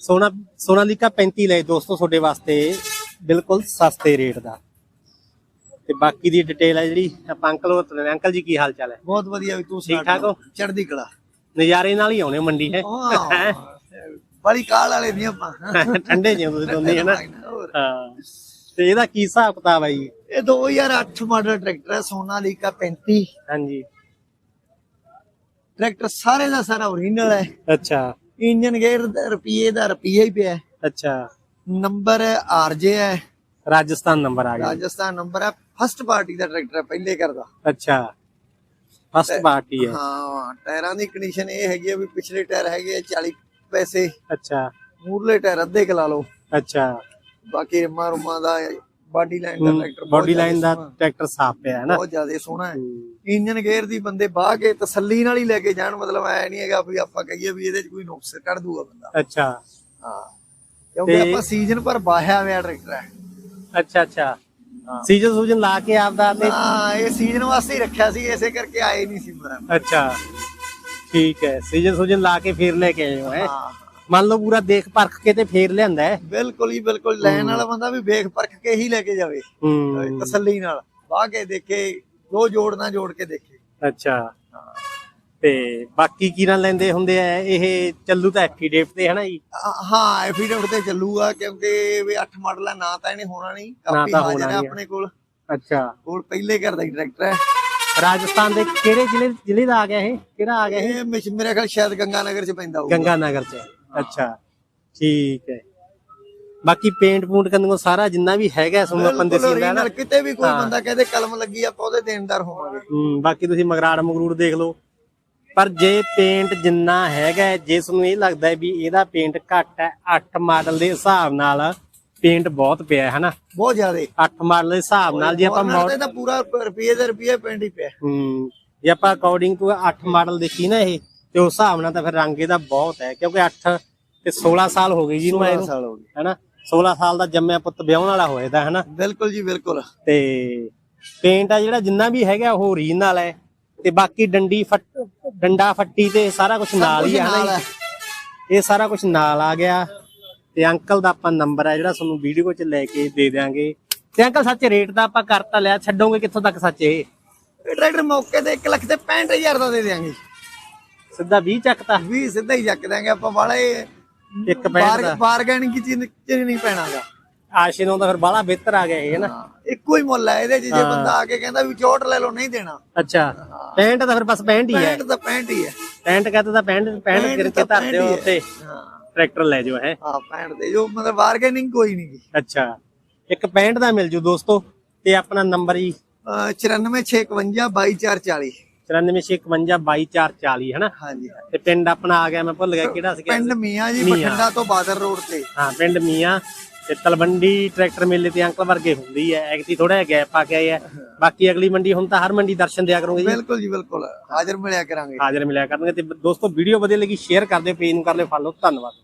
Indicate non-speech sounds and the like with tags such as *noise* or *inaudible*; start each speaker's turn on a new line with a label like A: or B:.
A: ਸੋਨਾ ਸੋਨਾਲੀਕਾ 35 ਲਏ ਦੋਸਤੋ ਤੁਹਾਡੇ ਵਾਸਤੇ ਬਿਲਕੁਲ ਸਸਤੇ ਰੇਟ ਦਾ। ਤੇ ਬਾਕੀ ਦੀ ਡਿਟੇਲ ਹੈ ਜਿਹੜੀ ਆਪਾਂ ਅੰਕਲ ਹੋਰ ਤੋਂ। ਅੰਕਲ ਜੀ ਕੀ ਹਾਲ ਚਾਲ ਹੈ?
B: ਬਹੁਤ ਵਧੀਆ ਵੀ ਤੂੰ
A: ਠੀਕ ਠਾਕ ਹੋ?
B: ਚੜਦੀ ਕਲਾ।
A: ਨਜ਼ਾਰੇ ਨਾਲ ਹੀ ਆਉਣੇ ਮੰਡੀ ਹੈ?
B: ਬੜੀ ਕਾਲ ਵਾਲੇ ਨਹੀਂ ਆਪਾਂ। *laughs*
A: ਠੰਡੇ ਜਿਹੇ ਤੁਸੀਂ ਦੋਨੇ ਹੈ ਨਾ। *laughs* ਹਾਂ। ਤੇ ਇਹਦਾ ਕੀ ਹਿਸਾਬ ਕਿਤਾਬ ਹੈ ਜੀ?
B: ਇਹ 2008 ਮਾਡਲ ਟਰੈਕਟਰ ਹੈ ਸੋਨਾਲੀਕਾ 35
A: ਹਾਂਜੀ।
B: ਟਰੈਕਟਰ ਸਾਰੇ ਦਾ ਸਾਰਾ ਓਰੀਜਨਲ ਹੈ।
A: ਅੱਛਾ।
B: ਇੰਜਨ ਗੇਅਰ ਦਾ ਰੁਪਈਏ ਦਾ ਰੁਪਈਆ ਹੀ ਪਿਆ।
A: ਅੱਛਾ।
B: ਨੰਬਰ ਆਰਜੇ ਹੈ।
A: ਰਾਜਸਥਾਨ ਨੰਬਰ ਆ ਗਿਆ।
B: ਰਾਜਸਥਾਨ ਨੰਬਰ ਹੈ। ਫਸਟ ਪਾਰਟੀ ਦਾ ਟਰੈਕਟਰ ਹੈ ਪਹਿਲੇ ਕਰਦਾ
A: ਅੱਛਾ। ਫਸਟ ਪਾਰਟੀ ਹੈ।
B: ਹਾਂ ਟਾਇਰਾਂ ਦੀ ਕੰਡੀਸ਼ਨ ਇਹ ਹੈਗੀ ਆ ਵੀ ਪਿਛਲੇ ਟਾਇਰ ਹੈਗੇ ਆ 40 ਪੈਸੇ। ਟਾਇਰ ਮੂਰਲੇ ਟਾਇਰ ਅੱਧੇ ਕੁ ਲਾ ਲਓ।
A: ਅੱਛਾ।
B: ਬਾਕੀ ਰਮਾ ਰੁਮਾ ਦਾ ਬਾਡੀ ਲਾਈਨ ਦਾ ਟਰੈਕਟਰ
A: ਬਾਡੀ ਲਾਈਨ ਦਾ ਟਰੈਕਟਰ ਸਾਫ਼ ਪਿਆ ਹੈ ਨਾ।
B: ਬਹੁਤ ਜ਼ਿਆਦਾ ਸੋਹਣਾ ਹੈ। ਇੰਜਨ ਗੇਅਰ ਦੀ ਬੰਦੇ ਬਾਹ ਕੇ ਤਸੱਲੀ ਨਾਲ ਹੀ ਲੈ ਕੇ ਜਾਣ ਮਤਲਬ ਐ ਨਹੀਂ ਹੈਗਾ ਵੀ ਆਪਾਂ ਕਹੀਏ ਵੀ ਇਹਦੇ 'ਚ ਕੋਈ ਨੁਕਸ ਕੱਢ ਦੂਗਾ ਬੰਦਾ।
A: ਅੱਛਾ।
B: ਹਾਂ। ਕਿਉਂਕਿ ਆਪਾਂ ਸੀਜ਼ਨ ਪਰ ਬਾਹਿਆ ਹੋਇਆ ਟਰੈਕਟਰ ਹੈ।
A: ਅੱਛਾ ਅੱਛਾ। ਸੀਜ਼ਨ ਸੂਜਨ ਲਾ ਕੇ ਆਪਦਾ ਤੇ
B: ਹਾਂ ਇਹ ਸੀਜ਼ਨ ਵਾਸਤੇ ਹੀ ਰੱਖਿਆ ਸੀ ਇਸੇ ਕਰਕੇ ਆਏ ਨਹੀਂ ਸੀ ਮਰਾ
A: ਅੱਛਾ। ਠੀਕ ਹੈ ਸੀਜ਼ਨ ਸੂਜਨ ਲਾ ਕੇ ਫੇਰ ਲੈ ਕੇ ਆਏ ਹੋ ਹੈ?
B: ਹਾਂ।
A: ਮੰਨ ਲਓ ਪੂਰਾ ਦੇਖ ਪਰਖ ਕੇ ਤੇ ਫੇਰ ਲਿਆਂਦਾ ਹੈ।
B: ਬਿਲਕੁਲ ਹੀ ਬਿਲਕੁਲ। ਲੈਣ ਵਾਲਾ ਬੰਦਾ ਵੀ ਵੇਖ ਪਰਖ ਕੇ ਹੀ ਲੈ ਕੇ ਜਾਵੇ। ਤਸੱਲੀ ਨਾਲ। ਵਾਹ ਕੇ ਦੇਖੇ ਜੋ ਜੋੜਨਾ ਜੋੜ ਕੇ ਦੇਖੇ।
A: ਅੱਛਾ। ਤੇ ਬਾਕੀ ਕੀ ਨਾਲ ਲੈਂਦੇ ਹੁੰਦੇ ਆ? ਇਹ ਚੱਲੂ ਤਾਂ ਐਫੀਡੇਵਿਟ ਤੇ ਹੈ ਨਾ ਜੀ?
B: ਹਾਂ ਐਫੀਡੇਵਿਟ ਤੇ ਚੱਲੂਗਾ ਕਿਉਂਕਿ ਵੀ 8 ਮਾਡਲ ਹੈ ਨਾ ਤਾਂ ਇਹਨੇ ਹੋਣਾ ਨਹੀਂ। ਕਾਪੀ
A: ਤਾਂ
B: ਹਾਜ਼ਰ ਹੈ। ਆਪਣੇ ਕੋਲ।
A: ਅੱਛਾ।
B: ਕੋਲ ਪਹਿਲੇ ਘਰ ਦਾ ਹੀ ਟਰੈਕਟਰ ਹੈ।
A: ਰਾਜਸਥਾਨ ਦੇ ਕਿਹੜੇ ਜ਼ਿਲ੍ਹੇ ਜ਼ਿਲ੍ਹੇ ਦਾ ਆ ਗਿਆ ਇਹ? ਕਿਹੜਾ ਆ ਗਿਆ ਇਹ?
B: ਮੇਰੇ ਖਿਆਲ ਸ਼ਾਇਦ ਗੰਗਾ ਨਗਰ ਚ ਪੈਂਦਾ ਹੋਊਗਾ।
A: ਗੰਗਾ ਨਗਰ ਚ। ਅੱਛਾ ਠੀਕ ਹੈ। ਬਾਕੀ ਪੇਂਟ ਪੂੰਟ ਕਰਨ ਨੂੰ ਸਾਰਾ ਜਿੰਨਾ ਵੀ ਹੈਗਾ ਤੁਹਾਨੂੰ ਆਪਾਂ ਦੱਸੀ ਜਾਂਦਾ ਨਾ
B: ਕਿਤੇ ਵੀ ਕੋਈ। ਬੰਦਾ ਕਹਦੇ ਕਲਮ ਲੱਗੀ ਆਪਾਂ ਉਹਦੇ ਦੇਣਦਾਰ ਹੋਵਾਂਗੇ।
A: ਹੂੰ ਬਾਕੀ ਤੁਸੀਂ ਮਗਰਾੜ ਮਗਰੂੜ ਦੇਖ ਲਓ। ਪਰ ਜੇ ਪੇਂਟ ਜਿੰਨਾ ਹੈਗਾ ਜੇ ਤੁਹਾਨੂੰ ਇਹ ਲੱਗਦਾ ਵੀ ਇਹਦਾ ਪੇਂਟ ਘੱਟ ਹੈ 8 ਮਾਡਲ ਦੇ ਹਿਸਾਬ ਨਾਲ ਪੇਂਟ ਬਹੁਤ ਪਿਆ ਹੈ ਹਨਾ?
B: ਬਹੁਤ ਜ਼ਿਆਦੇ।
A: 8 ਮਾਡਲ ਦੇ ਹਿਸਾਬ ਨਾਲ ਜੇ ਆਪਾਂ
B: Foreigner
A: ਮੋਡ
B: ਤੇ ਤਾਂ ਪੂਰਾ ਰੁਪਏ ਦੇ ਰੁਪਏ ਪਿੰਡ ਹੀ ਪਿਆ।
A: ਹੂੰ ਜੇ ਆਪਾਂ ਅਕੋਰਡਿੰਗ ਟੂ 8 ਮਾਡਲ ਦੇਖੀ ਨਾ ਇਹ ਤੇ ਉਸ ਹਿਸਾਬ ਨਾਲ ਤਾਂ ਫਿਰ ਰੰਗ ਇਹਦਾ ਬਹੁਤ ਹੈ ਕਿਉਂਕਿ 8 ਤੇ 16 ਸਾਲ ਹੋ ਗਏ ਜੀ ਨੂੰ
B: 16
A: ਇਹਨੂੰ
B: ਸਾਲ ਹੋ ਗਏ।
A: ਹੈਨਾ? 16 ਸਾਲ ਦਾ ਜੰਮਿਆ ਪੁੱਤ ਵਿਆਹਣ ਵਾਲਾ ਹੋਏਦਾ ਹੈਨਾ?
B: ਬਿਲਕੁਲ ਜੀ ਬਿਲਕੁਲ।
A: ਤੇ ਪੇਂਟ ਆ ਜਿਹੜਾ ਜਿੰਨਾ ਵੀ ਹੈਗਾ ਉਹ ਓਰੀਜਨਲ ਹੈ ਤੇ ਬਾਕੀ ਡੰਡੀ ਫੱਟ ਡੰਡਾ ਫੱਟੀ ਤੇ ਸਾਰਾ ਕੁਝ ਨਾਲ ਹੀ। ਜੀ? ਇਹ ਸਾਰਾ ਕੁਝ ਨਾਲ ਆ ਗਿਆ ਤੇ ਅੰਕਲ ਦਾ ਆਪਾਂ ਨੰਬਰ ਹੈ ਜਿਹੜਾ ਤੁਹਾਨੂੰ ਵੀਡੀਓ 'ਚ ਲੈ ਕੇ ਦੇ ਦਿਆਂਗੇ। ਤੇ ਅੰਕਲ ਸੱਚ ਰੇਟ ਦਾ ਆਪਾਂ ਕਰਤਾ ਲਿਆ ਛੱਡੋਗੇ ਕਿੱਥੋਂ ਤੱਕ ਸੱਚ ਇਹ?
B: ਟਰੈਕਟਰ ਮੌਕੇ ਤੇ 1 ਲੱਖ ਤੇ 65000 ਦਾ ਦੇ ਦੇਾਂਗੇ
A: ਸਿੱਧਾ 20 ਚੱਕਤਾ।
B: 20 ਸਿੱਧਾ ਹੀ ਚੱਕ ਦਾਂਗੇ ਆਪਾਂ ਬਾਲਾ ਇਹ
A: ਇੱਕ ਪੈਣ ਦਾ।
B: ਬਾਰਗੇਨਿੰਗ ਕੀ ਚੀਜ਼ ਨਹੀਂ ਪੈਣਾਗਾ
A: ਆਸ਼ੇ ਨੂੰ ਤਾਂ ਫਿਰ ਬਾਲਾ ਬਿਹਤਰ ਆ ਗਿਆ ਇਹ ਨਾ?
B: ਇੱਕੋ ਹੀ ਮੁੱਲ ਹੈ ਇਹਦੇ ਜੇ ਬੰਦਾ ਆ ਕੇ ਕਹਿੰਦਾ ਵੀ 64 ਲੈ ਲਓ ਨਹੀਂ ਦੇਣਾ।
A: ਅੱਛਾ 65 ਤਾਂ ਫਿਰ ਬਸ 65 ਹੀ ਹੈ।
B: 65 ਤਾਂ 65 ਹੀ ਹੈ।
A: 65 ਕਹਤਾ ਤਾਂ 65 65 ਕਰਕੇ ਧਰ ਦਿਓ ਉੱਤੇ ਟਰੈਕਟਰ ਲੈ ਜਾਓ ਹੈ।
B: ਹਾਂ 65 ਦੇ ਜੋ ਮਤਲਬ ਬਾਰਗੇਨਿੰਗ ਕੋਈ ਨਹੀਂ
A: ਅੱਛਾ ਇੱਕ 65 ਦਾ ਮਿਲ ਜੂ ਦੋਸਤੋ ਤੇ ਆਪਣਾ ਨੰਬਰ
B: ਹੀ।
A: 9461524440 9461524440 ਹਨਾ?
B: ਹਾਂਜੀ।
A: ਤੇ ਪਿੰਡ ਆਪਣਾ ਆ ਗਿਆ ਮੈਂ ਭੁੱਲ ਗਿਆ ਕਿਹੜਾ ਸੀ
B: ਪਿੰਡ ਮੀਆਂ
A: ਹਾਂ ਪਿੰਡ ਮੀਆਂ। ਤੇ ਤਲਵੰਡੀ ਟਰੈਕਟਰ ਮੇਲੇ ਤੇ ਅੰਕਲ ਵਰਗੇ ਹੁੰਦੀ ਹੈ ਥੋੜਾ ਜਿਹਾ ਗੈਪ ਆ ਕੇ ਬਾਕੀ ਅਗਲੀ ਮੰਡੀ ਹੁਣ ਤਾਂ ਹਰ ਮੰਡੀ ਦਰਸ਼ਨ ਦਿਆ ਕਰੋਗੇ
B: ਬਿਲਕੁਲ ਬਿਲਕੁਲ। ਹਾਜ਼ਰ ਮਿਲਿਆ ਕਰਾਂਗੇ।
A: ਹਾਜ਼ਰ ਮਿਲਿਆ ਕਰਾਂਗੇ ਤੇ ਦੋਸਤੋ ਵੀਡੀਓ ਵਧੀਆ ਲੱਗੀ ਸ਼ੇਅਰ ਕਰ ਪੇਜ ਨੂੰ ਕਰ ਲਿਓ ਫਾਲੋ ਧੰਨਵਾਦ।